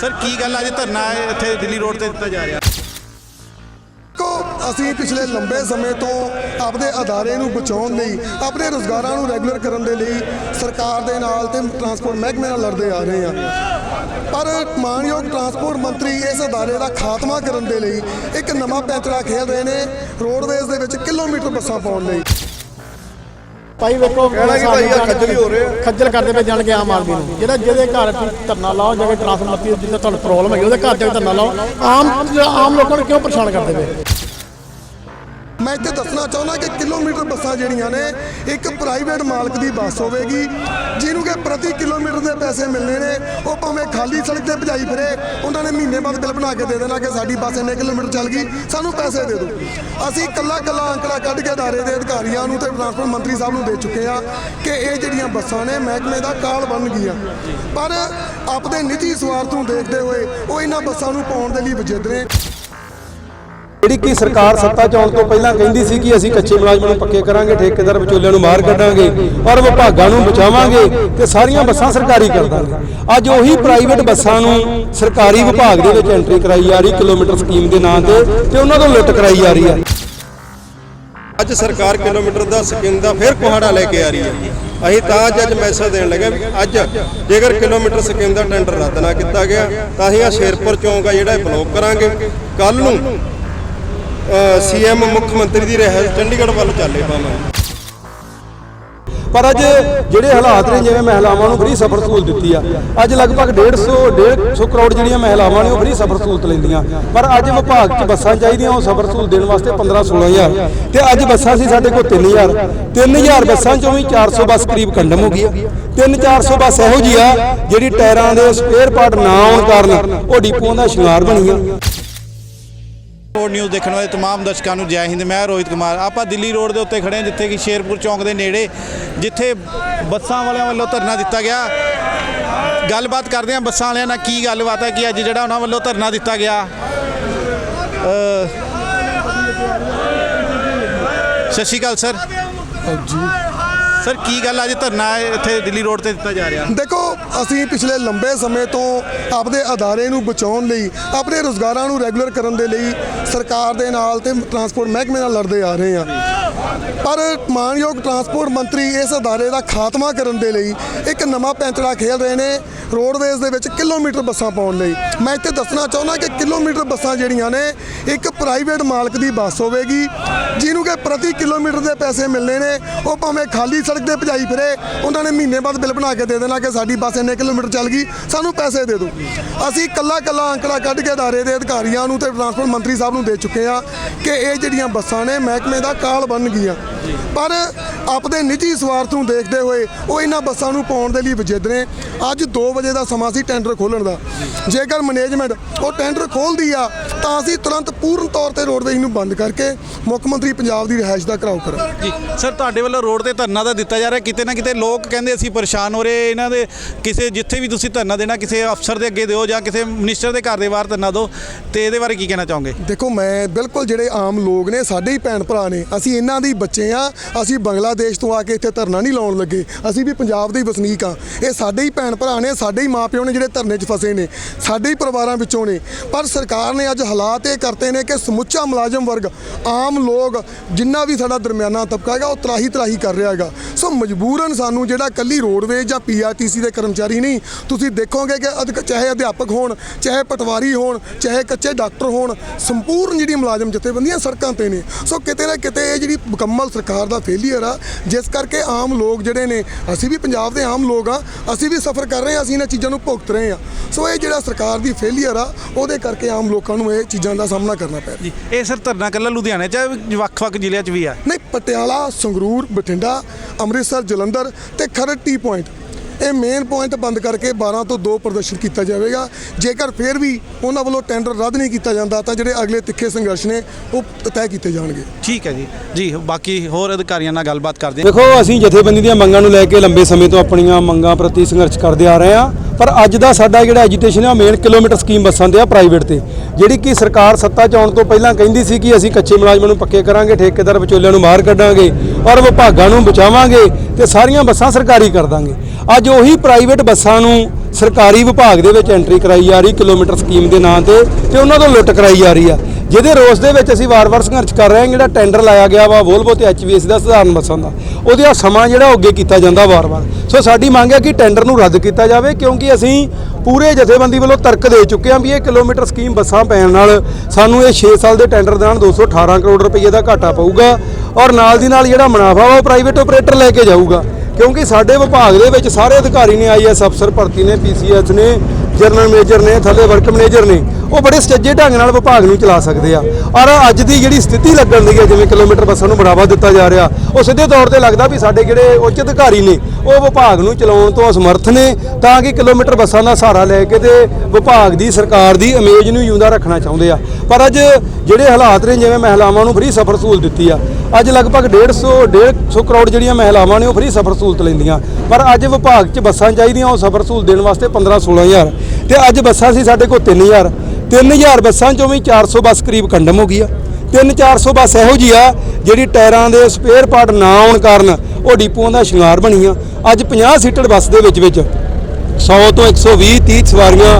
Sir, ਕੀ ਗੱਲ ਅੱਜ ਧਰਨਾ ਹੈ ਇੱਥੇ ਦਿੱਲੀ ਰੋਡ ਤੇ ਦਿੱਤਾ ਜਾ ਰਿਹਾ। ਕੋ ਅਸੀਂ ਪਿਛਲੇ ਲੰਬੇ ਸਮੇਂ ਤੋਂ ਆਪਣੇ ਅਦਾਰੇ ਨੂੰ ਬਚਾਉਣ ਲਈ, ਆਪਣੇ ਰੋਜ਼ਗਾਰਾਂ ਨੂੰ ਰੈਗੂਲਰ ਕਰਨ ਦੇ ਲਈ ਸਰਕਾਰ ਦੇ ਨਾਲ ਤੇ ਟਰਾਂਸਪੋਰਟ ਮਹਿਕਮੇ ਨਾਲ ਲੜਦੇ ਆ ਰਹੇ ਹਾਂ। ਪਰ ਮਾਨਯੋਗ ਟਰਾਂਸਪੋਰਟ ਮੰਤਰੀ ਇਸ ਅਦਾਰੇ ਦਾ ਖਾਤਮਾ ਕਰਨ ਦੇ ਲਈ ਇੱਕ ਨਵਾਂ ਪੈਂਤਰਾ ਖੇਡ ਰਹੇ ਨੇ ਰੋਡਵੇਜ਼ ਦੇ ਵਿੱਚ ਕਿਲੋਮੀਟਰ ਬੱਸਾਂ ਪਾਉਣ ਲਈ। ਭਾਈ ਵੇਖੋ ਕਹਿਣਾ ਕਿ ਭਾਈ ਖੱਜਲ ਹੀ ਹੋ ਰਹੇ ਖੱਜਲ ਕਰਦੇ ਪਏ ਜਾਣ ਕੇ ਆਮ ਆਦਮੀ ਨੂੰ। ਜਿਹੜਾ ਜਿਹਦੇ ਘਰ ਤੁਸੀਂ ਧਰਨਾ ਲਾਓ ਜਾਂ ਕੋਈ ਟਰਾਂਸਫਾਰਮਰ ਜਿੱਦਾਂ ਤੁਹਾਨੂੰ ਪ੍ਰੋਬਲਮ ਹੈਗੀ ਉਹਦੇ ਘਰ ਜਾ ਕੇ ਧਰਨਾ ਲਾਓ ਆਮ ਆਮ ਲੋਕਾਂ ਨੂੰ ਕਿਉਂ ਪਰੇਸ਼ਾਨ ਕਰਦੇ ਪਏ? ਮੈਂ ਇੱਥੇ ਦੱਸਣਾ ਚਾਹੁੰਦਾ ਕਿ ਕਿਲੋਮੀਟਰ ਬੱਸਾਂ ਜਿਹੜੀਆਂ ਨੇ, ਇੱਕ ਪ੍ਰਾਈਵੇਟ ਮਾਲਕ ਦੀ ਬੱਸ ਹੋਵੇਗੀ, ਜਿਹਨੂੰ ਕਿ ਪ੍ਰਤੀ ਕਿਲੋਮੀਟਰ ਦੇ ਪੈਸੇ ਮਿਲਣੇ ਨੇ। ਉਹ ਭਾਵੇਂ ਖਾਲੀ ਸੜਕ ਤੇ ਭਜਾਈ ਫਿਰੇ, ਉਹਨਾਂ ਨੇ ਮਹੀਨੇ ਬਾਅਦ ਬਿੱਲ ਬਣਾ ਕੇ ਦੇ ਦੇਣਾ ਕਿ ਸਾਡੀ ਬੱਸ ਇੰਨੇ ਕਿਲੋਮੀਟਰ ਚੱਲ ਗਈ, ਸਾਨੂੰ ਪੈਸੇ ਦੇ ਦਿਓ। ਅਸੀਂ ਕੱਲਾ ਕੱਲਾ ਅੰਕੜਾ ਕੱਢ ਕੇ ਅਦਾਰੇ ਦੇ ਅਧਿਕਾਰੀਆਂ ਨੂੰ ਤੇ ਟਰਾਂਸਪੋਰਟ ਮੰਤਰੀ ਸਾਹਿਬ ਨੂੰ ਦੇ ਚੁੱਕੇ ਆ ਕਿ ਇਹ ਜਿਹੜੀਆਂ ਬੱਸਾਂ ਨੇ, ਮਹਿਕਮੇ ਦਾ ਕਾਲ ਬਣ ਗਈਆਂ। ਪਰ ਆਪਦੇ ਨਿੱਜੀ ਸਵਾਰਥ ਨੂੰ ਦੇਖਦੇ ਹੋਏ, ਉਹ ਇਹਨਾਂ ਬੱਸਾਂ ਨੂੰ ਪਾਉਣ ਦੇ ਲਈ ਵਜਿੱਦ ਨੇ ਜਿਹੜੀ ਕਿ ਸਰਕਾਰ ਸੱਤਾ 'ਚ ਆਉਣ ਤੋਂ ਪਹਿਲਾਂ ਕਹਿੰਦੀ ਸੀ ਕਿ ਅਸੀਂ ਕੱਚੇ ਮੁਲਾਜ਼ਮਾਂ ਨੂੰ ਪੱਕੇ ਕਰਾਂਗੇ, ਠੇਕੇਦਾਰ ਵਿਚੋਲਿਆਂ ਨੂੰ ਮਾਰ ਕੱਢਾਂਗੇ ਔਰ ਵਿਭਾਗਾਂ ਨੂੰ ਬਚਾਵਾਂਗੇ ਤੇ ਸਾਰੀਆਂ ਬੱਸਾਂ ਸਰਕਾਰੀ ਕਰ ਦਾਂਗੇ। ਅੱਜ ਉਹੀ ਪ੍ਰਾਈਵੇਟ ਬੱਸਾਂ ਨੂੰ ਸਰਕਾਰੀ ਵਿਭਾਗ ਦੇ ਵਿੱਚ ਐਂਟਰੀ ਕਰਾਈ ਜਾ ਰਹੀ, ਕਿਲੋਮੀਟਰ ਸਕੀਮ ਦੇ ਨਾਂ ਤੇ ਤੇ ਉਹਨਾਂ ਤੋਂ ਲੁੱਟ ਕਰਾਈ ਜਾ ਰਹੀ ਹੈ ਅੱਜ ਸਰਕਾਰ ਕਿਲੋਮੀਟਰ ਦਾ ਸਕੀਮ ਦਾ ਫਿਰ ਕੁਹਾੜਾ ਲੈ ਕੇ ਆ ਰਹੀ ਹੈ। ਅਸੀਂ ਤਾਂ ਅੱਜ ਅੱਜ ਮੈਸੇਜ ਦੇਣ ਲੱਗੇ ਵੀ ਅੱਜ ਜੇਕਰ ਕਿਲੋਮੀਟਰ ਸਕੀਮ ਦਾ ਟੈਂਡਰ ਰੱਦ ਨਾ ਕੀਤਾ ਗਿਆ, ਤਾਂ ਅਸੀਂ ਆ ਸ਼ੇਰਪੁਰ ਚੌਂਕ ਆ ਜਿਹੜਾ ਇਹ ਬਲੌਕ ਕਰਾਂਗੇ। ਕੱਲ ਨੂੰ ਸੀਐਮ ਮੁੱਖ ਮੰਤਰੀ ਦੀ ਰਹਿਸ ਚੰਡੀਗੜ੍ਹ ਵੱਲ ਚੱਲੇ ਪਾਵਾਂਗੇ ਪਰ ਅੱਜ ਜਿਹੜੇ ਹਾਲਾਤ ਨੇ, ਜਿਵੇਂ ਮਹਿਲਾਵਾਂ ਨੂੰ ਫ੍ਰੀ ਸਫਰ ਸਹੂਲਤ ਦਿੱਤੀ ਆ, ਅੱਜ ਲਗਭਗ 150 150 ਕਰੋੜ ਜਿਹੜੀਆਂ ਮਹਿਲਾਵਾਂ ਨੇ ਉਹ ਫ੍ਰੀ ਸਫਰ ਸਹੂਲਤ ਲੈਂਦੀਆਂ। ਪਰ ਅੱਜ ਵਿਭਾਗ 'ਚ ਬੱਸਾਂ ਚਾਹੀਦੀਆਂ, ਉਹ ਸਫਰ ਸਹੂਲਤ ਦੇਣ ਵਾਸਤੇ 15 16000 ਤੇ ਅੱਜ ਬੱਸਾਂ ਸੀ ਸਾਡੇ ਕੋਲ 3000 3000 ਬੱਸਾਂ 'ਚੋਂ ਵੀ 400 ਬੱਸ ਕਰੀਬ ਕੰਡਮ ਹੋ ਗਈ ਆ। 3-400 ਬੱਸ ਇਹੋ ਜੀ ਆ, ਜਿਹੜੀ ਟਾਇਰਾਂ ਦੇ ਸਪੇਅਰ ਪਾਰਟ ਨਾ ਹੋਣ ਕਾਰਨ ਉਹ ਡਿਪੂਆਂ ਦਾ ਸ਼ਿੰਗਾਰ ਬਣੀ ਰੋਡ ਨਿਊਜ਼ ਦੇਖਣ ਵਾਲੇ तमाम ਦਰਸ਼ਕਾਂ ਨੂੰ ਜੈ ਹਿੰਦ ਮੈਂ ਰੋਹਿਤ ਕੁਮਾਰ ਆਪਾਂ ਦਿੱਲੀ ਰੋਡ ਦੇ ਉੱਤੇ ਖੜੇ ਹਾਂ ਜਿੱਥੇ ਕਿ ਸ਼ੇਰਪੁਰ ਚੌਂਕ ਦੇ ਨੇੜੇ ਜਿੱਥੇ ਬੱਸਾਂ ਵਾਲਿਆਂ ਵੱਲੋਂ ਧਰਨਾ ਦਿੱਤਾ ਗਿਆ ਗੱਲਬਾਤ ਕਰਦੇ ਹਾਂ ਬੱਸਾਂ ਵਾਲਿਆਂ ਨਾਲ ਕੀ ਗੱਲਬਾਤ ਹੈ ਕਿ ਅੱਜ ਜਿਹੜਾ ਉਹਨਾਂ ਵੱਲੋਂ ਧਰਨਾ ਦਿੱਤਾ ਗਿਆ ਅ, ਸਤਿ ਸ਼੍ਰੀ ਅਕਾਲ ਸਰ ਸਰ, ਕੀ ਗੱਲ ਅੱਜ ਧਰਨਾ ਹੈ ਇੱਥੇ ਦਿੱਲੀ ਰੋਡ ਤੇ ਦਿੱਤਾ ਜਾ ਰਿਹਾ। ਦੇਖੋ, ਅਸੀਂ ਪਿਛਲੇ ਲੰਬੇ ਸਮੇਂ ਤੋਂ ਆਪਦੇ ਅਦਾਰੇ ਨੂੰ ਬਚਾਉਣ ਲਈ, ਆਪਣੇ ਰੋਜ਼ਗਾਰਾਂ ਨੂੰ ਰੈਗੂਲਰ ਕਰਨ ਦੇ ਲਈ ਸਰਕਾਰ ਦੇ ਨਾਲ ਤੇ ਟਰਾਂਸਪੋਰਟ ਮਹਿਕਮੇ ਨਾਲ ਲੜਦੇ ਆ ਰਹੇ ਹਾਂ। ਪਰ ਮਾਨਯੋਗ ਟਰਾਂਸਪੋਰਟ ਮੰਤਰੀ ਇਸ ਅਦਾਰੇ ਦਾ ਖਾਤਮਾ ਕਰਨ ਦੇ ਲਈ ਇੱਕ ਨਵਾਂ ਪੈਂਤੜਾ ਖੇਡ ਰਹੇ ਨੇ ਰੋਡਵੇਜ਼ ਦੇ ਵਿੱਚ ਕਿਲੋਮੀਟਰ ਬੱਸਾਂ ਪਾਉਣ ਲਈ। ਮੈਂ ਇੱਥੇ ਦੱਸਣਾ ਚਾਹੁੰਦਾ ਕਿ ਕਿਲੋਮੀਟਰ ਬੱਸਾਂ ਜਿਹੜੀਆਂ ਨੇ, ਇੱਕ ਪ੍ਰਾਈਵੇਟ ਮਾਲਕ ਦੀ ਬੱਸ ਹੋਵੇਗੀ, ਜਿਹਨੂੰ ਕਿ ਪ੍ਰਤੀ ਕਿਲੋਮੀਟਰ ਦੇ ਪੈਸੇ ਮਿਲਣੇ ਨੇ। ਉਹ ਭਾਵੇਂ ਖਾਲੀ ਸੜਕ ਤੇ ਭਜਾਈ ਫਿਰੇ, ਉਹਨਾਂ ਨੇ ਮਹੀਨੇ ਬਾਅਦ ਬਿੱਲ ਬਣਾ ਕੇ ਦੇ ਦੇਣਾ ਕਿ ਸਾਡੀ ਬੱਸ ਇੰਨੇ ਕਿਲੋਮੀਟਰ ਚੱਲ ਗਈ, ਸਾਨੂੰ ਪੈਸੇ ਦੇ ਦਿਓ। ਅਸੀਂ ਕੱਲਾ ਕੱਲਾ ਅੰਕੜਾ ਕੱਢ ਕੇ ਅਦਾਰੇ ਦੇ ਅਧਿਕਾਰੀਆਂ ਨੂੰ ਤੇ ਟਰਾਂਸਪੋਰਟ ਮੰਤਰੀ ਸਾਹਿਬ ਨੂੰ ਦੇ ਚੁੱਕੇ ਆ ਕਿ ਇਹ ਜਿਹੜੀਆਂ ਬੱਸਾਂ ਨੇ ਮਹਿਕਮੇ ਦਾ ਕਾਲ ਬਣ ਗਈਆਂ। ਪਰ ਆਪਦੇ ਨਿੱਜੀ ਸਵਾਰਥ ਨੂੰ ਦੇਖਦੇ ਹੋਏ ਉਹ ਇਹਨਾਂ ਬੱਸਾਂ ਨੂੰ ਪਾਉਣ ਦੇ ਲਈ ਵਜਿੱਦ ਨੇ। ਅੱਜ 2 ਵਜੇ ਦਾ ਸਮਾਂ ਸੀ ਟੈਂਡਰ ਖੋਲਣ ਦਾ। ਜੇਕਰ ਮੈਨੇਜਮੈਂਟ ਉਹ ਟੈਂਡਰ ਖੋਲਦੀ ਆ ਤਾਂ ਅਸੀਂ ਤੁਰੰਤ ਪੂਰਨ ਤੌਰ ਤੇ ਰੋਡਵੇਜ਼ ਨੂੰ ਬੰਦ ਕਰਕੇ ਮੁੱਖ ਮੰਤਰੀ ਪੰਜਾਬ ਦੀ ਰਿਹਾਇਸ਼ ਦਾ ਘਰਾਓ ਕਰਾਂ ਜੀ ਸਰ ਤੁਹਾਡੇ ਵੱਲੋਂ ਰੋਡ ਤੇ ਧਰਨਾ ਤਾਂ ਦਿੱਤਾ ਜਾ ਰਿਹਾ। ਕਿਤੇ ਨਾ ਕਿਤੇ ਲੋਕ ਕਹਿੰਦੇ ਅਸੀਂ ਪਰੇਸ਼ਾਨ ਹੋ ਰਹੇ। ਇਹਨਾਂ ਦੇ ਕਿਸੇ ਜਿੱਥੇ ਵੀ ਤੁਸੀਂ ਧਰਨਾ ਦੇਣਾ ਕਿਸੇ ਅਫਸਰ ਦੇ ਅੱਗੇ ਦਿਓ ਜਾਂ ਕਿਸੇ ਮਿਨਿਸਟਰ ਦੇ ਘਰ ਦੇ ਬਾਹਰ ਧਰਨਾ ਦਿਓ। ਤੇ ਇਹਦੇ ਬਾਰੇ ਕੀ ਕਹਿਣਾ ਚਾਹੋਗੇ? ਦੇਖੋ ਮੈਂ ਬਿਲਕੁਲ ਜਿਹੜੇ ਆਮ ਲੋਕ ਨੇ ਸਾਡੇ ਹੀ ਭੈਣ ਭਰਾ ਨੇ ਅਸੀਂ ਇਹਨਾਂ ਦੇ ਬੱਚੇ ਆ। ਅਸੀਂ ਬੰਗਲਾਦੇਸ਼ ਤੋਂ ਆ ਕੇ ਇੱਥੇ ਧਰਨਾ ਨਹੀਂ ਲਾਉਣ ਲੱਗੇ। ਅਸੀਂ ਵੀ ਪੰਜਾਬ ਦੇ ਹੀ ਵਸਨੀਕ ਆ। ਇਹ ਸਾਡੇ ਹੀ ਭੈਣ ਭਰਾ ਨੇ, ਸਾਡੇ ਹੀ ਮਾਪਿਓ ਨੇ ਜਿਹੜੇ ਧਰਨੇ 'ਚ ਫਸੇ ਨੇ, ਸਾਡੇ ਹੀ ਪਰਿਵਾਰਾਂ ਵਿੱਚੋਂ ਨੇ। ਪਰ ਸਰਕਾਰ ਨੇ ਅੱਜ ਹਾਲਾਤ ਇਹ ਕਰਤੇ ਨੇ ਕਿ ਸਮੁੱਚਾ ਮੁਲਾਜ਼ਮ ਵਰਗ, ਆਮ ਲੋਕ ਜਿੰਨਾ ਵੀ ਸਾਡਾ ਦਰਮਿਆਨਾ ਤਬਕਾ ਹੈਗਾ, ਉਹ ਤਰਾਹੀ ਤਰਾਹੀ ਕਰ ਰਿਹਾ ਹੈਗਾ। ਸੋ ਮਜਬੂਰਨ ਸਾਨੂੰ ਜਿਹੜਾ ਕੱਲੀ ਰੋਡਵੇਜ਼ ਜਾਂ ਪੀਆਰਟੀਸੀ ਦੇ ਕਰਮਚਾਰੀ ਨਹੀਂ, ਤੁਸੀਂ ਦੇਖੋਗੇ ਕਿ ਅਧਿਕ- ਚਾਹੇ ਅਧਿਆਪਕ ਹੋਣ, ਚਾਹੇ ਪਟਵਾਰੀ ਹੋਣ, ਚਾਹੇ ਕੱਚੇ ਡਾਕਟਰ ਹੋਣ, ਸੰਪੂਰਨ ਜਿਹੜੀ ਮੁਲਾਜ਼ਮ ਜਥੇਬੰਦੀਆਂ ਸੜਕਾਂ ਤੇ ਨੇ। ਸੋ ਕਿਤੇ ਨਾ ਕਿਤੇ ਇਹ ਜਿਹੜੀ ਮੁਕੰਮਲ ਸਰਕਾਰ ਦਾ ਫੇਲੀਅਰ ਆ ਜਿਸ ਕਰਕੇ ਆਮ ਲੋਕ ਜਿਹੜੇ ਨੇ ਅਸੀਂ ਵੀ ਪੰਜਾਬ ਦੇ ਆਮ ਲੋਕ ਆ ਅਸੀਂ ਵੀ ਸਫਰ ਕਰ ਰਹੇ ਆ ਅਸੀਂ ਇਹਨਾਂ ਚੀਜ਼ਾਂ ਨੂੰ ਭੁਗਤ ਰਹੇ ਆ ਸੋ ਇਹ ਜਿਹੜਾ ਸਰਕਾਰ ਦੀ ਫੇਲੀਅਰ ਆ ਉਹਦੇ ਕਰਕੇ ਆਮ ਲੋਕਾਂ ਨੂੰ ਇਹ ਚੀਜ਼ਾਂ ਦਾ ਸਾਹਮਣਾ ਕਰਨਾ ਪੈ ਰਿਹਾ। ਜੀ ਇਹ ਸਰ ਧਰਨਾ ਕੱਲਾ ਲੁਧਿਆਣੇ ਚ ਵੱਖ-ਵੱਖ ਜ਼ਿਲ੍ਹਿਆਂ ਚ ਵੀ ਆ? ਨਹੀਂ ਪਟਿਆਲਾ ਸੰਗਰੂਰ ਬਠਿੰਡਾ ਅੰਮ੍ਰਿਤਸਰ ਜਲੰਧਰ ਤੇ ਖਰੜ ਟੀ ਪੁਆਇੰਟ ਇਹ ਮੇਨ ਪੁਆਇੰਟ ਬੰਦ ਕਰਕੇ 12 ਤੋਂ 2 ਪ੍ਰਦਰਸ਼ਨ ਕੀਤਾ ਜਾਵੇਗਾ। ਜੇਕਰ ਫਿਰ ਵੀ ਉਹਨਾਂ ਵੱਲੋਂ ਟੈਂਡਰ ਰੱਦ ਨਹੀਂ ਕੀਤਾ ਜਾਂਦਾ ਤਾਂ ਜਿਹੜੇ ਅਗਲੇ ਤਿੱਖੇ ਸੰਘਰਸ਼ ਨੇ ਉਹ ਤੈਅ ਕੀਤੇ ਜਾਣਗੇ। ਠੀਕ ਹੈ ਜੀ। ਜੀ ਬਾਕੀ ਹੋਰ ਅਧਿਕਾਰੀਆਂ ਨਾਲ ਗੱਲਬਾਤ ਕਰਦੇ ਹਾਂ। ਦੇਖੋ ਅਸੀਂ ਜਥੇਬੰਦੀ ਦੀਆਂ ਮੰਗਾਂ ਨੂੰ ਲੈ ਕੇ ਲੰਬੇ ਸਮੇਂ ਤੋਂ ਆਪਣੀਆਂ ਮੰਗਾਂ ਪ੍ਰਤੀ ਸੰਘਰਸ਼ ਕਰਦੇ ਆ ਰਹੇ ਹਾਂ। ਪਰ ਅੱਜ ਦਾ ਸਾਡਾ ਜਿਹੜਾ ਐਜੀਟੇਸ਼ਨ ਹੈ ਮੇਨ ਕਿਲੋਮੀਟਰ ਸਕੀਮ ਬੱਸਾਂ ਤੇ ਆ ਪ੍ਰਾਈਵੇਟ ਤੇ। ਜਿਹੜੀ ਕਿ ਸਰਕਾਰ ਸੱਤਾ 'ਚ ਆਉਣ ਤੋਂ ਪਹਿਲਾਂ ਕਹਿੰਦੀ ਸੀ ਕਿ ਅਸੀਂ ਕੱਚੇ ਮੁਲਾਜ਼ਮਾਂ ਨੂੰ ਪੱਕੇ ਕਰਾਂਗੇ ਠੇਕੇਦਾਰ ਵਿਚੋਲਿਆਂ ਨੂੰ ਮਾਰ ਕੱਢਾਂਗੇ ਔਰ ਵਿਭਾਗਾਂ ਨੂੰ ਬਚਾਵਾਂਗੇ ਤੇ ਸਾਰੀਆਂ ਬੱਸਾਂ ਸਰਕਾਰੀ ਕਰ ਦਾਂਗੇ। ਅੱਜ ਉਹੀ ਪ੍ਰਾਈਵੇਟ ਬੱਸਾਂ ਨੂੰ ਸਰਕਾਰੀ ਵਿਭਾਗ ਦੇ ਵਿੱਚ ਐਂਟਰੀ ਕਰਾਈ ਜਾ ਰਹੀ, ਕਿਲੋਮੀਟਰ ਸਕੀਮ ਦੇ ਨਾਂ ਤੇ ਤੇ ਉਹਨਾਂ ਤੋਂ ਲੁੱਟ ਕਰਾਈ ਜਾ ਰਹੀ ਆ। ਜਿਹਦੇ ਰੋਸ ਦੇ ਵਿੱਚ ਅਸੀਂ ਵਾਰ-ਵਾਰ ਸੰਘਰਸ਼ ਕਰ ਰਹੇ ਹਾਂ, ਜਿਹੜਾ ਟੈਂਡਰ ਲਾਇਆ ਗਿਆ ਵਾ ਵੋਲਵੋ ਤੇ ਐਚਵੀਐਸ ਦਾ, ਸਧਾਰਨ ਬੱਸਾਂ ਦਾ, ਉਹਦੇ ਆ ਸਮਾਂ ਜਿਹੜਾ ਉਹ ਅੱਗੇ ਕੀਤਾ ਜਾਂਦਾ ਵਾਰ-ਵਾਰ। ਸੋ ਸਾਡੀ ਮੰਗ ਹੈ ਕਿ ਟੈਂਡਰ ਨੂੰ ਰੱਦ ਕੀਤਾ ਜਾਵੇ, ਕਿਉਂਕਿ ਅਸੀਂ ਪੂਰੇ ਜਥੇਬੰਦੀ ਵੱਲੋਂ ਤਰਕ ਦੇ ਚੁੱਕੇ ਹਾਂ ਵੀ ਇਹ ਕਿਲੋਮੀਟਰ ਸਕੀਮ ਬੱਸਾਂ ਪੈਣ ਨਾਲ ਸਾਨੂੰ ਇਹ 6 ਸਾਲ ਦੇ ਟੈਂਡਰ ਦੇ ਨਾਲ 218 ਕਰੋੜ ਰੁਪਏ ਦਾ ਘਾਟਾ ਪਊਗਾ, ਔਰ ਨਾਲ ਦੀ ਨਾਲ ਜਿਹੜਾ ਮੁਨਾਫਾ ਵਾ, ਉਹ ਪ੍ਰਾਈਵੇਟ ਆਪਰੇਟਰ ਲੈ ਕੇ ਜਾਊਗਾ। ਕਿਉਂਕਿ ਸਾਡੇ ਵਿਭਾਗ ਦੇ ਵਿੱਚ ਸਾਰੇ ਅਧਿਕਾਰੀ ਨੇ ਆਈਐਸ ਅਫਸਰ ਭਰਤੀ ਨੇ ਪੀਸੀਐਸ ਨੇ, ਜਨਰਲ ਮੈਨੇਜਰ ਨੇ, ਥੱਲੇ ਵਰਕ ਮੈਨੇਜਰ ਨੇ, ਉਹ ਬੜੇ ਸੁਚੱਜੇ ਢੰਗ ਨਾਲ ਵਿਭਾਗ ਨੂੰ ਚਲਾ ਸਕਦੇ ਆ। ਔਰ ਅੱਜ ਦੀ ਜਿਹੜੀ ਸਥਿਤੀ ਲੱਗਣ ਦੀ ਹੈ, ਜਿਵੇਂ ਕਿਲੋਮੀਟਰ ਬੱਸਾਂ ਨੂੰ ਬੜਾਵਾ ਦਿੱਤਾ ਜਾ ਰਿਹਾ, ਉਹ ਸਿੱਧੇ ਤੌਰ ਤੇ ਲੱਗਦਾ ਵੀ ਸਾਡੇ ਜਿਹੜੇ ਉੱਚ ਅਧਿਕਾਰੀ ਨੇ, ਉਹ ਵਿਭਾਗ ਨੂੰ ਚਲਾਉਣ ਤੋਂ ਅਸਮਰਥ ਨੇ, ਤਾਂ ਕਿ ਕਿਲੋਮੀਟਰ ਬੱਸਾਂ ਦਾ ਸਹਾਰਾ ਲੈ ਕੇ ਤੇ ਵਿਭਾਗ ਦੀ ਸਰਕਾਰ ਦੀ ਇਮੇਜ ਨੂੰ ਜਿਉਂਦਾ ਰੱਖਣਾ ਚਾਹੁੰਦੇ ਆ। ਪਰ ਅੱਜ ਜਿਹੜੇ ਹਾਲਾਤ ਨੇ, ਜਿਵੇਂ ਮਹਿਲਾਵਾਂ ਨੂੰ ਫ੍ਰੀ ਸਫਰ ਸਹੂਲਤ ਦਿੱਤੀ ਆ ਅੱਜ ਲਗਭਗ 150 150 ਕਰੋੜ ਜਿਹੜੀਆਂ ਮਹਿਲਾਵਾਂ ਨੇ ਉਹ ਫ੍ਰੀ ਸਫਰ ਸਹੂਲਤ ਲੈਂਦੀਆਂ। ਪਰ ਅੱਜ ਵਿਭਾਗ 'ਚ ਬੱਸਾਂ ਚਾਹੀਦੀਆਂ, ਉਹ ਸਫਰ ਸਹੂਲਤ ਦੇਣ ਵਾਸਤੇ 15 16000 ਤੇ ਅੱਜ ਬੱਸਾਂ ਸੀ ਸਾਡੇ ਕੋਲ 3000 3000 ਬੱਸਾਂ ਚੋਂ ਵੀ 400 ਬੱਸ ਕਰੀਬ ਕੰਡਮ ਹੋ ਗਈ ਆ। 3-400 ਬੱਸ ਇਹੋ ਜੀ ਆ, ਜਿਹੜੀ ਟਾਇਰਾਂ ਦੇ ਸਪੇਅਰ ਪਾਰਟ ਨਾ ਆਉਣ ਕਾਰਨ ਉਹ ਡਿਪੂਆਂ ਦਾ ਸ਼ਿੰਗਾਰ ਬਣੀ ਆ ਅੱਜ 50 ਸੀਟਡ ਬੱਸ ਦੇ ਵਿੱਚ ਵਿੱਚ 100 ਤੋਂ 120 30 ਸਵਾਰੀਆਂ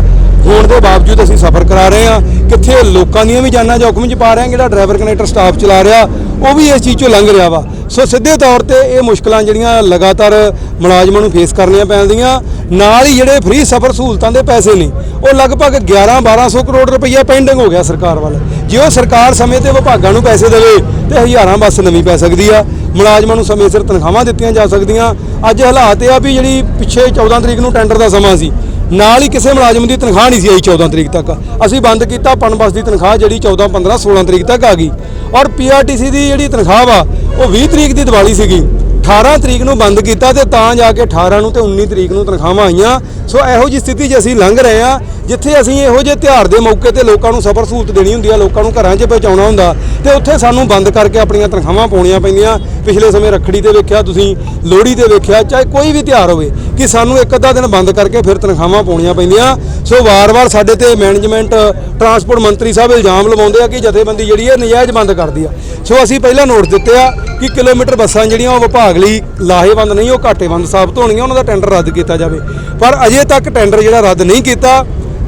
ਹੋਣ ਦੇ ਬਾਵਜੂਦ ਅਸੀਂ ਸਫ਼ਰ ਕਰਾ ਰਹੇ ਹਾਂ। ਕਿੱਥੇ ਲੋਕਾਂ ਦੀਆਂ ਵੀ ਜਾਨਾਂ ਜੋਖਮ 'ਚ ਪਾ ਰਹੇ ਹਾਂ ਜਿਹੜਾ ਡਰਾਈਵਰ ਕਨੈਕਟਰ ਸਟਾਫ ਚਲਾ ਰਿਹਾ, ਉਹ ਵੀ ਇਸ ਚੀਜ਼ 'ਚੋਂ ਲੰਘ ਰਿਹਾ ਵਾ। ਸੋ ਸਿੱਧੇ ਤੌਰ ਤੇ ਇਹ ਮੁਸ਼ਕਲਾਂ ਜਿਹੜੀਆਂ ਲਗਾਤਾਰ ਮੁਲਾਜ਼ਮਾਂ ਨੂੰ ਫੇਸ ਕਰਨੀਆਂ ਪੈਂਦੀਆਂ। ਨਾਲ ਹੀ ਜਿਹੜੇ ਫ੍ਰੀ ਸਫ਼ਰ ਸਹੂਲਤਾਂ ਦੇ ਪੈਸੇ ਨੇ, ਉਹ ਲਗਭਗ 11 1200 ਕਰੋੜ ਰੁਪਈਆ ਪੈਂਡਿੰਗ ਹੋ ਗਿਆ ਸਰਕਾਰ ਵੱਲ। ਜੇ ਉਹ ਸਰਕਾਰ ਸਮੇਂ ਤੇ ਵਿਭਾਗਾਂ ਨੂੰ ਪੈਸੇ ਦੇਵੇ, ਤੇ ਹਜ਼ਾਰਾਂ ਬੱਸ ਨਵੀਂ ਪੈ ਸਕਦੀ ਆ। ਮੁਲਾਜ਼ਮਾਂ ਨੂੰ ਸਮੇਂ ਸਿਰ ਤਨਖਾਹਾਂ ਦਿੱਤੀਆਂ ਜਾ ਸਕਦੀਆਂ। ਅੱਜ ਹਾਲਾਤ ਇਹ ਆ ਵੀ ਜਿਹੜੀ ਪਿੱਛੇ 14 ਤਰੀਕ ਨੂੰ ਟੈਂਡਰ ਦਾ ਸਮਾਂ ਸੀ ਨਾਲ ਹੀ ਕਿਸੇ ਮੁਲਾਜ਼ਮ ਦੀ ਤਨਖਾਹ ਨਹੀਂ ਸੀ ਆਈ 14 ਤਰੀਕ ਤੱਕ। ਅਸੀਂ ਬੰਦ ਕੀਤਾ ਪਨ ਬੱਸ ਦੀ ਤਨਖਾਹ ਜਿਹੜੀ 14 15 16 ਤਰੀਕ ਤੱਕ ਆ ਗਈ। ਔਰ ਪੀਆਰਟੀਸੀ ਦੀ ਜਿਹੜੀ ਤਨਖਾਹ ਵਾ, ਉਹ 20 ਤਰੀਕ ਦੀ ਦੀਵਾਲੀ ਸੀਗੀ। 18 ਤਰੀਕ ਨੂੰ ਬੰਦ ਕੀਤਾ ਤੇ ਤਾਂ ਜਾ ਕੇ 18 ਨੂੰ ਤੇ 19 ਤਰੀਕ ਨੂੰ ਤਨਖਾਹਾਂ ਆਈਆਂ। ਸੋ ਇਹੋ ਜੀ ਸਥਿਤੀ 'ਚ ਅਸੀਂ ਲੰਘ ਰਹੇ ਆ ਜਿੱਥੇ ਅਸੀਂ ਇਹੋ ਜਿਹੇ ਤਿਉਹਾਰ ਦੇ ਮੌਕੇ ਤੇ ਲੋਕਾਂ ਨੂੰ ਸਫਰ ਸਹੂਲਤ ਦੇਣੀ ਹੁੰਦੀ ਆ, ਲੋਕਾਂ ਨੂੰ ਘਰਾਂ 'ਚ ਪਹੁੰਚਾਉਣਾ ਹੁੰਦਾ। ਤੇ ਉੱਥੇ ਸਾਨੂੰ ਬੰਦ ਕਰਕੇ ਆਪਣੀਆਂ ਤਨਖਾਹਾਂ ਪਾਉਣੀਆਂ ਪੈਂਦੀਆਂ। ਪਿਛਲੇ ਸਮੇਂ ਰੱਖੜੀ ਤੇ ਵੇਖਿਆ, ਤੁਸੀਂ ਲੋਹੜੀ ਤੇ ਵੇਖਿਆ, ਚਾਹੇ ਕੋਈ ਵੀ ਤਿਉਹਾਰ ਹੋਵੇ ਕਿ ਸਾਨੂੰ ਇੱਕ ਅੱਧਾ ਦਿਨ ਬੰਦ ਕਰਕੇ ਫਿਰ ਤਨਖਾਹਾਂ ਪਾਉਣੀਆਂ ਪੈਂਦੀਆਂ। ਸੋ ਵਾਰ-ਵਾਰ ਸਾਡੇ ਤੇ ਮੈਨੇਜਮੈਂਟ ਟਰਾਂਸਪੋਰਟ ਮੰਤਰੀ ਸਾਹਿਬ ਇਲਜ਼ਾਮ ਲਵਾਉਂਦੇ ਆ ਕਿ ਜਥੇਬੰਦੀ ਜਿਹੜੀ ਹੈ ਨਜਾਇਜ਼ ਬੰਦ ਕਰਦੀ ਆ। ਸੋ ਅਸੀਂ ਪਹਿਲਾਂ ਨੋਟ ਦਿੱਤੇ ਆ ਕਿ ਕਿਲੋਮੀਟਰ ਬੱਸਾਂ ਜਿਹੜੀਆਂ ਉਹ ਵਿਭਾਗ ਲਈ ਲਾਹੇਵੰਦ ਨਹੀਂ, ਉਹ ਘਾਟੇਵੰਦ ਸਾਬਤ ਹੋਣਗੀਆਂ, ਉਹਨਾਂ ਦਾ ਟੈਂਡਰ ਰੱਦ ਕੀਤਾ ਜਾਵੇ। ਪਰ ਅਜੇ ਤੱਕ ਟੈਂਡਰ ਜਿਹੜਾ ਰੱਦ ਨਹੀਂ ਕੀਤਾ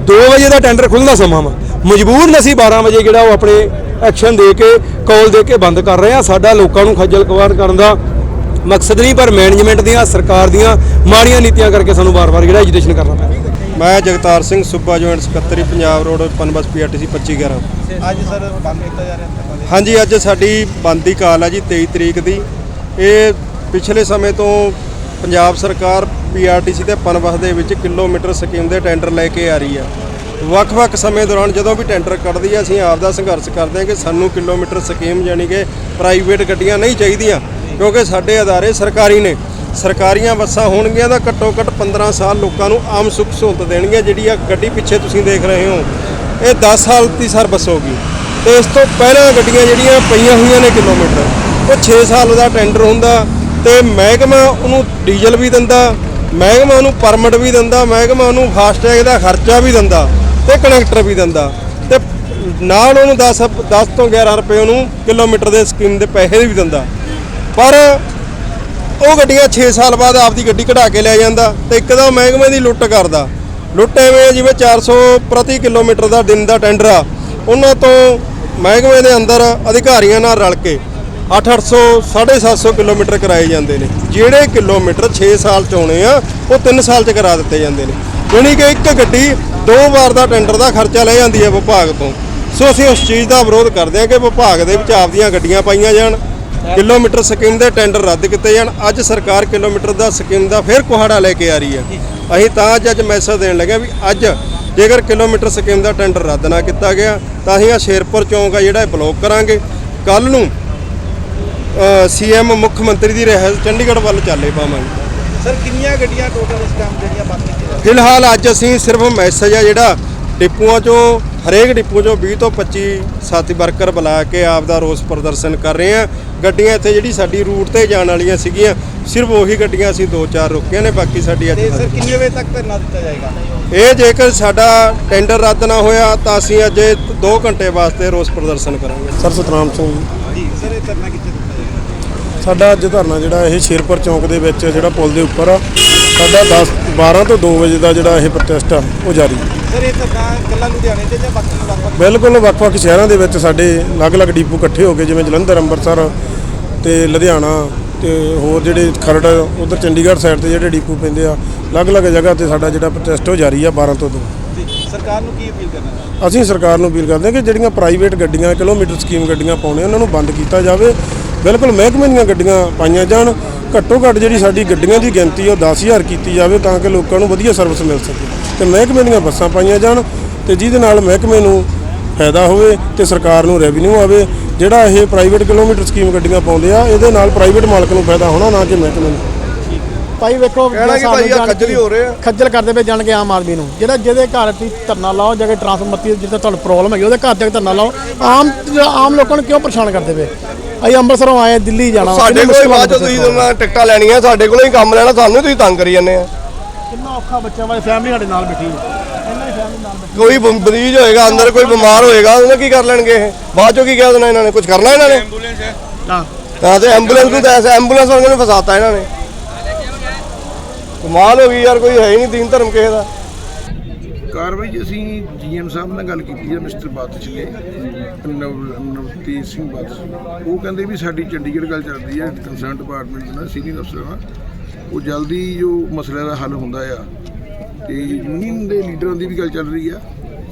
2 ਵਜੇ ਦਾ ਟੈਂਡਰ ਖੁੱਲ੍ਹਣ ਸਮਾਂ ਵਾ। ਮਜਬੂਰ ਅਸੀਂ 12 ਵਜੇ ਜਿਹੜਾ ਉਹ ਆਪਣੇ ਐਕਸ਼ਨ ਦੇ ਕੇ ਕਾਲ ਦੇ ਕੇ ਬੰਦ ਕਰ ਰਹੇ ਆ। ਸਾਡਾ ਲੋਕਾਂ ਨੂੰ ਖੱਜਲ ਖਵਾਰ ਕਰਨ ਦਾ ਮਕਸਦ ਨਹੀਂ ਪਰ ਮੈਨੇਜਮੈਂਟ ਦੀਆਂ ਸਰਕਾਰ ਦੀਆਂ ਮਾੜੀਆਂ ਨੀਤੀਆਂ ਕਰਕੇ ਸਾਨੂੰ ਵਾਰ-ਵਾਰ ਜਿਹੜਾ ਐਜੂਕੇਸ਼ਨ ਕਰਨਾ ਪੈਂਦਾ। ਮੈਂ ਜਗਤਾਰ ਸਿੰਘ ਸੂਬਾ ਜੁਆਇੰਟ ਸਕੱਤਰੀ ਪੰਜਾਬ ਰੋਡ ਪਨਬਸ ਪੀਆਰਟੀਸੀ 2511 ਅੱਜ ਸਰ ਬੰਦ ਕੀਤਾ ਜਾ ਰਿਹਾ ਹਾਂਜੀ ਅੱਜ ਸਾਡੀ ਬੰਦ ਦੀ ਕਾਲ ਹੈ ਜੀ 23 ਤਰੀਕ ਦੀ। ਇਹ ਪਿਛਲੇ ਸਮੇਂ ਤੋਂ ਪੰਜਾਬ ਸਰਕਾਰ ਪੀਆਰਟੀਸੀ ਤੇ ਪਨਬਸ ਦੇ ਵਿੱਚ ਕਿਲੋਮੀਟਰ ਸਕੀਮ ਦੇ ਟੈਂਡਰ ਲੈ ਕੇ ਆ ਰਹੀ ਆ। ਵੱਖ-ਵੱਖ ਸਮੇਂ ਦੌਰਾਨ ਜਦੋਂ ਵੀ ਟੈਂਡਰ ਕੱਢਦੀ ਆ ਅਸੀਂ ਆਪ ਦਾ ਸੰਘਰਸ਼ ਕਰਦੇ ਹਾਂ ਕਿ ਸਾਨੂੰ ਕਿਲੋਮੀਟਰ ਸਕੀਮ ਯਾਨੀ ਕਿ ਪ੍ਰਾਈਵੇਟ ਗੱਡੀਆਂ ਨਹੀਂ ਚਾਹੀਦੀਆਂ। ਕਿਉਂਕਿ ਸਾਡੇ ਅਦਾਰੇ ਸਰਕਾਰੀ ਨੇ। ਸਰਕਾਰੀਆਂ ਬੱਸਾਂ ਹੋਣਗੀਆਂ ਤਾਂ ਘੱਟੋ ਘੱਟ 15 ਸਾਲ ਲੋਕਾਂ ਨੂੰ ਆਮ ਸੁੱਖ ਸਹੂਲਤ ਦੇਣਗੀਆਂ, ਜਿਹੜੀ ਆ ਗੱਡੀ ਪਿੱਛੇ ਤੁਸੀਂ ਦੇਖ ਰਹੇ ਹੋ। ਇਹ 10 ਸਾਲ ਦੀ ਸਰ ਸਰਵਿਸ ਹੋਗੀ ਤੇ ਇਸ ਤੋਂ ਪਹਿਲਾਂ ਗੱਡੀਆਂ ਜਿਹੜੀਆਂ ਪਈਆਂ ਹੋਈਆਂ ਨੇ ਕਿਲੋਮੀਟਰ, ਉਹ 6 ਸਾਲ ਦਾ ਟੈਂਡਰ ਹੁੰਦਾ ਤੇ ਮਹਿਕਮਾ ਉਹਨੂੰ ਡੀਜ਼ਲ ਵੀ ਦਿੰਦਾ, ਮਹਿਕਮਾ ਉਹਨੂੰ ਪਰਮਿਟ ਵੀ ਦਿੰਦਾ, ਮਹਿਕਮਾ ਉਹਨੂੰ ਫਾਸਟੈਗ ਦਾ ਖਰਚਾ ਵੀ ਦਿੰਦਾ ਤੇ ਕਨੈਕਟਰ ਵੀ ਦਿੰਦਾ। ਤੇ ਨਾਲ ਉਹਨੂੰ 10 10 ਤੋਂ 11 ਰੁਪਏ ਉਹਨੂੰ ਕਿਲੋਮੀਟਰ ਦੇ ਸਕੀਮ ਦੇ ਪੈਸੇ ਵੀ ਦਿੰਦਾ। ਪਰ ਉਹ ਗੱਡੀਆਂ 6 ਸਾਲ ਬਾਅਦ ਆਪਦੀ ਗੱਡੀ ਕਢਾ ਕੇ ਲੈ ਜਾਂਦਾ ਤੇ ਇੱਕਦਮ ਮਹਿਕਮੇ ਦੀ ਲੁੱਟ ਕਰਦਾ। ਲੁੱਟ ਐਵੇਂ ਆ ਜਿਵੇਂ 400 ਪ੍ਰਤੀ ਕਿਲੋਮੀਟਰ ਦਾ ਦਿਨ ਦਾ ਟੈਂਡਰ ਆ। ਉਹਨਾਂ ਤੋਂ ਮਹਿਕਮੇ ਦੇ ਅੰਦਰ ਅਧਿਕਾਰੀਆਂ ਨਾਲ ਰਲ ਕੇ 8-800 750 ਕਿਲੋਮੀਟਰ ਕਰਾਏ ਜਾਂਦੇ ਨੇ। ਜਿਹੜੇ ਕਿਲੋਮੀਟਰ 6 ਸਾਲ ਚ ਆਉਣੇ ਆ, ਉਹ 3 ਸਾਲ ਚ ਕਰਾ ਦਿੱਤੇ ਜਾਂਦੇ ਨੇ। ਯਾਨੀ ਕਿ ਇੱਕ ਗੱਡੀ ਦੋ ਵਾਰ ਦਾ ਟੈਂਡਰ ਦਾ ਖਰਚਾ ਲੈ ਜਾਂਦੀ ਹੈ ਵਿਭਾਗ ਤੋਂ। ਸੋ ਅਸੀਂ ਉਸ ਚੀਜ਼ ਦਾ ਵਿਰੋਧ ਕਰਦੇ ਹਾਂ ਕਿ ਵਿਭਾਗ ਦੇ ਵਿੱਚ ਆਪਦੀਆਂ ਗੱਡੀਆਂ ਪਾਈਆਂ ਜਾਣ। ਕਿਲੋਮੀਟਰ ਸਕੀਮ ਦੇ ਟੈਂਡਰ ਰੱਦ ਕੀਤੇ ਜਾਣ। ਅੱਜ ਸਰਕਾਰ ਕਿਲੋਮੀਟਰ ਦਾ ਸਕੀਮ ਦਾ ਫੇਰ ਕੁਹਾੜਾ ਲੈ ਕੇ ਆ ਰਹੀ ਹੈ। ਅਸੀਂ ਤਾਂ ਅੱਜ ਅੱਜ ਮੈਸੇਜ ਦੇਣ ਲੱਗੇ ਵੀ ਅੱਜ ਜੇਕਰ ਕਿਲੋਮੀਟਰ ਸਕੀਮ ਦਾ ਟੈਂਡਰ ਰੱਦ ਨਾ ਕੀਤਾ ਗਿਆ ਤਾਂ ਅਸੀਂ ਆ ਸ਼ੇਰਪੁਰ ਚੌਂਕ ਆ ਜਿਹੜਾ ਬਲੌਕ ਕਰਾਂਗੇ। ਕੱਲ ਨੂੰ ਸੀਐਮ ਮੁੱਖ ਮੰਤਰੀ ਦੀ ਰਹਿਸ ਚੰਡੀਗੜ੍ਹ ਵੱਲ ਚੱਲੇ ਪਾਵਾਂਗੇ। ਸਰ ਕਿੰਨੀਆਂ ਗੱਡੀਆਂ ਟੋਟਲ ਇਸ ਟਾਈਮ ਜਿਹੜੀਆਂ ਬਾਕੀ ਫਿਲਹਾਲ ਅੱਜ ਅਸੀਂ ਸਿਰਫ ਮੈਸੇਜ ਆ ਜਿਹੜਾ ਡਿਪੂਆਂ ਚੋਂ ਹਰੇਕ ਡਿਪੂ ਚੋਂ 20 ਤੋਂ 25 ਸਾਥੀ ਵਰਕਰ ਬੁਲਾ ਕੇ ਆਪ ਦਾ ਰੋਸ ਪ੍ਰਦਰਸ਼ਨ ਕਰ ਰਹੇ ਆ। ਗੱਡੀਆਂ ਇੱਥੇ ਜਿਹੜੀ ਸਾਡੀ ਰੂਟ ਤੇ ਜਾਣ ਵਾਲੀਆਂ ਸੀਗੀਆਂ ਸਿਰਫ ਉਹੀ ਗੱਡੀਆਂ ਅਸੀਂ ਦੋ ਚਾਰ ਰੁਕੀਆਂ ਨੇ ਬਾਕੀ ਸਾਡੀ ਅੱਜ ਸਰ ਕਿੰਨੇ ਵਜੇ ਤੱਕ ਧਰਨਾ ਦਿੱਤਾ ਜਾਏਗਾ? ਇਹ ਜੇਕਰ ਸਾਡਾ ਟੈਂਡਰ ਰੱਦ ਨਾ ਹੋਇਆ ਤਾਂ ਅਸੀਂ ਅੱਜ 2 ਘੰਟੇ ਵਾਸਤੇ ਰੋਸ ਪ੍ਰਦਰਸ਼ਨ ਕਰਾਂਗੇ। ਸਰ ਸਤਨਾਮ ਸਿੰਘ ਜੀ। ਜੀ ਸਰ ਇਹ ਧਰਨਾ ਕਿੱਥੇ ਦਿੱਤਾ ਜਾਏਗਾ? ਸਾਡਾ ਅੱਜ ਧਰਨਾ ਜਿਹੜਾ ਇਹ ਸ਼ੇਰਪੁਰ ਚੌਂਕ ਦੇ ਵਿੱਚ ਜਿਹੜਾ ਪੁਲ ਦੇ ਉੱਪਰ ਆ ਸਾਡਾ 10 12 ਤੋਂ 2 ਵਜੇ ਦਾ ਜਿਹੜਾ ਇਹ ਪ੍ਰੋਟੈਸਟ ਆ ਉਹ ਜਾਰੀ। ਹੈ ਸਰ ਇਹ ਧਰਨਾ ਕੱਲਾ ਲੁਧਿਆਣੇ 'ਚ ਜਾਂ ਬਾਕੀ ਵੱਖ-ਵੱਖ ਬਿਲਕੁਲ ਵੱਖ-ਵੱਖ ਸ਼ਹਿਰਾਂ ਦੇ ਵਿੱਚ ਸਾਡੇ ਅਲੱਗ-ਅਲੱਗ ਡਿਪੂ ਇਕੱਠੇ ਹੋ ਕੇ ਜਿਵੇਂ ਜਲੰਧਰ ਅੰਮ੍ਰਿਤਸਰ ਤੇ ਲੁਧਿਆਣਾ ਤੇ ਹੋਰ ਜਿਹੜੇ ਖਰੜ ਉਧਰ ਚੰਡੀਗੜ੍ਹ ਸਾਈਡ ਤੇ ਜਿਹੜੇ ਡਿਪੂ ਪੈਂਦੇ ਆ ਅਲੱਗ-ਅਲੱਗ ਜਗ੍ਹਾ ਤੇ ਸਾਡਾ ਜਿਹੜਾ ਪ੍ਰੋਟੈਸਟ ਉਹ ਜਾਰੀ ਆ 12 ਤੋਂ 2 ਜੀ ਸਰਕਾਰ ਨੂੰ ਕੀ ਅਪੀਲ ਕਰਨਾ ਅਸੀਂ ਸਰਕਾਰ ਨੂੰ ਅਪੀਲ ਕਰਦੇ ਹਾਂ ਕਿ ਜਿਹੜੀਆਂ ਪ੍ਰਾਈਵੇਟ ਗੱਡੀਆਂ ਕਿਲੋਮੀਟਰ ਸਕੀਮ ਗੱਡੀਆਂ ਪਾਉਣੇ ਉਹਨਾਂ ਨੂੰ ਬੰਦ ਕੀਤਾ ਜਾਵੇ। ਬਿਲਕੁਲ ਮਹਿਕਮੇ ਦੀਆਂ ਗੱਡੀਆਂ ਪਾਈਆਂ ਜਾਣ ਘੱਟੋ ਘੱਟ ਜਿਹੜੀ ਸਾਡੀ ਗੱਡੀਆਂ ਦੀ ਗਿਣਤੀ ਉਹ 10000 ਕੀਤੀ ਜਾਵੇ ਤਾਂ ਕਿ ਲੋਕਾਂ ਨੂੰ ਵਧੀਆ ਸਰਵਿਸ ਮਿਲ ਸਕੇ। ਤੇ ਮਹਿਕਮੇ ਦੀਆਂ ਬੱਸਾਂ ਪਾਈਆਂ ਜਾਣ ਤੇ ਜਿਹਦੇ ਨਾਲ ਮਹਿਕਮੇ ਨੂੰ ਫਾਇਦਾ ਹੋਵੇ ਤੇ ਸਰਕਾਰ ਨੂੰ ਰੈਵਨਿਊ ਆਵੇ ਜਿਹੜਾ ਇਹ ਪ੍ਰਾਈਵੇਟ ਕਿਲੋਮੀਟਰ ਸਕੀਮ ਗੱਡੀਆਂ ਪਾਉਂਦੇ ਆ ਇਹਦੇ ਨਾਲ ਪ੍ਰਾਈਵੇਟ ਮਾਲਕ ਨੂੰ ਫਾਇਦਾ ਹੋਣਾ ਨਾ ਕਿ ਮਹਿਕਮੇ ਨੂੰ। ਭਾਈ ਵੇਖੋ ਖੱਜਲ ਹੀ ਹੋ ਰਹੇ ਆ। ਖੱਜਲ ਕਰਦੇ ਪਏ ਜਾਣ ਕੇ ਆਮ ਆਦਮੀ ਨੂੰ। ਜਿਹੜਾ ਜਿਹਦੇ ਘਰ ਤੁਸੀਂ ਧਰਨਾ ਲਾਓ ਜਾਂ ਕਿ ਟਰਾਂਸਫਾਰਮਰ ਜਿੱਦਾਂ ਤੁਹਾਨੂੰ ਪ੍ਰੋਬਲਮ ਹੈਗੀ ਉਹਦੇ ਘਰ ਜਾ ਕੇ ਧਰਨਾ ਲਾਓ ਆਮ ਆਮ ਲੋਕਾਂ ਨੂੰ ਕਿਉਂ ਪਰੇਸ਼ਾਨ ਕਰਦੇ ਪਏ? ਅਸੀਂ ਅੰਮ੍ਰਿਤਸਰੋਂ ਆਏ ਦਿੱਲੀ ਜਾਣਾ। ਸਾਡੇ ਕੋਲ ਮੁਸ਼ਕਿਲ ਬਾਅਦ ਚ ਤੁਸੀਂ ਉਹਨਾਂ ਟਿਕਟਾਂ ਲੈਣੀਆਂ ਸਾਡੇ ਕੋਲੋਂ ਹੀ ਕੰਮ ਲੈਣਾ ਸਾਨੂੰ ਤੁਸੀਂ ਤੰਗ ਕਰੀ ਜਾਂਦੇ ਆ। ਕਿੰਨਾ ਔਖਾ ਬੱਚਿਆਂ ਵਾਲੀ ਫੈਮਿਲੀ ਸਾਡੇ ਨਾਲ ਬੈਠੀ ਹੈ ਕੋਈ ਮਰੀਜ਼ ਹੋਏਗਾ ਅੰਦਰ ਕੋਈ ਬਿਮਾਰ ਹੋਏਗਾ ਉਹਨੇ ਕੀ ਕਰ ਲੈਣਗੇ ਇਹ? ਬਾਅਦ ਚੋਂ ਕੀ ਕਹਿ ਦੇਣਾ ਇਹਨਾਂ ਨੇ? ਕੁਝ ਕਰਨਾ ਇਹਨਾਂ ਨੇ? ਹਾਂ। ਤਾਂ ਤੇ ਐਂਬੂਲੈਂਸ ਨੂੰ ਤਾਂ ਐਸੇ ਐਂਬੂਲੈਂਸ ਵਾਲਿਆਂ ਨੂੰ ਫਸਾਤਾ ਇਹਨਾਂ ਨੇ। ਕਮਾਲ ਹੋ ਗਈ ਯਾਰ ਕੋਈ ਹੈ ਹੀ ਨਹੀਂ ਦੀਨ ਧਰਮ ਕਿਸੇ ਦਾ। ਕਾਰਵਾਈ 'ਚ ਅਸੀਂ ਜੀਐਮ ਸਾਹਿਬ ਨਾਲ ਗੱਲ ਕੀਤੀ ਹੈ, ਮਿਸਟਰ ਬਾਦਸ਼ ਨੇ, ਨਵ- ਨਵਤੇਜ ਸਿੰਘ ਬਾਦਸ਼ ਉਹ ਕਹਿੰਦੇ ਵੀ ਸਾਡੀ ਚੰਡੀਗੜ੍ਹ ਗੱਲ ਚੱਲਦੀ ਹੈ ਕੰਸਰਨ ਡਿਪਾਰਟਮੈਂਟ ਨਾਲ ਸੀਨੀਅਰ ਅਫਸਰਾਂ ਨਾਲ। ਉਹ ਜਲਦੀ ਜੋ ਮਸਲੇ ਦਾ ਹੱਲ ਹੁੰਦਾ ਆ, ਤੇ ਯੂਨੀਅਨ ਦੇ ਲੀਡਰਾਂ ਦੀ ਵੀ ਗੱਲ ਚੱਲ ਰਹੀ ਆ।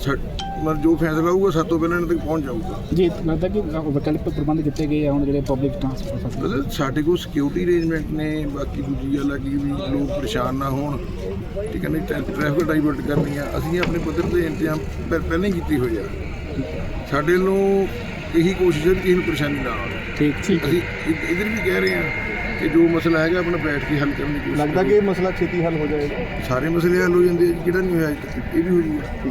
ਸਾ- ਮਤਲਬ ਜੋ ਫੈਸਲਾ ਹੋਊਗਾ ਸਭ ਤੋਂ ਪਹਿਲਾਂ ਇਹਨਾਂ ਤੱਕ ਪਹੁੰਚ ਜਾਊਗਾ। ਜੀ ਲੱਗਦਾ ਕਿ ਵਿਕਲਪਿਕ ਪ੍ਰਬੰਧ ਕੀਤੇ ਗਏ ਆ ਹੁਣ ਜਿਹੜੇ ਪਬਲਿਕ ਟਰਾਂਸਪੋਰਟ ਮਤਲਬ ਸਾਡੇ ਕੋਲ ਸਿਕਿਉਰਿਟੀ ਅਰੇਂਜਮੈਂਟ ਨੇ ਬਾਕੀ ਦੂਜੀ ਗੱਲ ਆ ਕਿ ਵੀ ਲੋਕ ਪਰੇਸ਼ਾਨ ਨਾ ਹੋਣ। ਠੀਕ ਹੈ ਨਹੀਂ ਟ੍ਰੈਫਿਕ ਡਾਈਵਰਟ ਕਰਨੀ ਆ ਅਸੀਂ ਆਪਣੇ ਪੱਧਰ ਤੇ ਇੰਤਜ਼ਾਮ ਪਹਿ- ਪਹਿਲਾਂ ਹੀ ਕੀਤੀ ਹੋਈ ਆ। ਸਾਡੇ ਵੱਲੋਂ ਇਹੀ ਕੋਸ਼ਿਸ਼ ਹੈ ਕਿ ਕਿਸੇ ਨੂੰ ਪਰੇਸ਼ਾਨੀ ਨਾ ਆਵੇ। ਠੀਕ ਠੀਕ। ਅਸੀਂ ਇੱਧਰ ਵੀ ਕਹਿ ਰਹੇ ਹਾਂ ਕਿ ਜੋ ਮਸਲਾ ਹੈਗਾ ਆਪਣਾ ਬੈਠ ਕੇ ਹੱਲ ਕਰਨ ਦੀ ਕੋਸ਼ਿਸ਼ ਲੱਗਦਾ ਕਿ ਇਹ ਮਸਲਾ ਛੇਤੀ ਹੱਲ ਹੋ ਜਾਏਗਾ। ਸਾਰੇ ਮਸਲੇ ਹੱਲ ਹੋ ਜਾਂਦੇ ਆ ਜੀ, ਕਿਹੜਾ ਨਹੀਂ ਹੋਇਆ ਇਹ ਵੀ ਹੋ ਜੂਗਾ।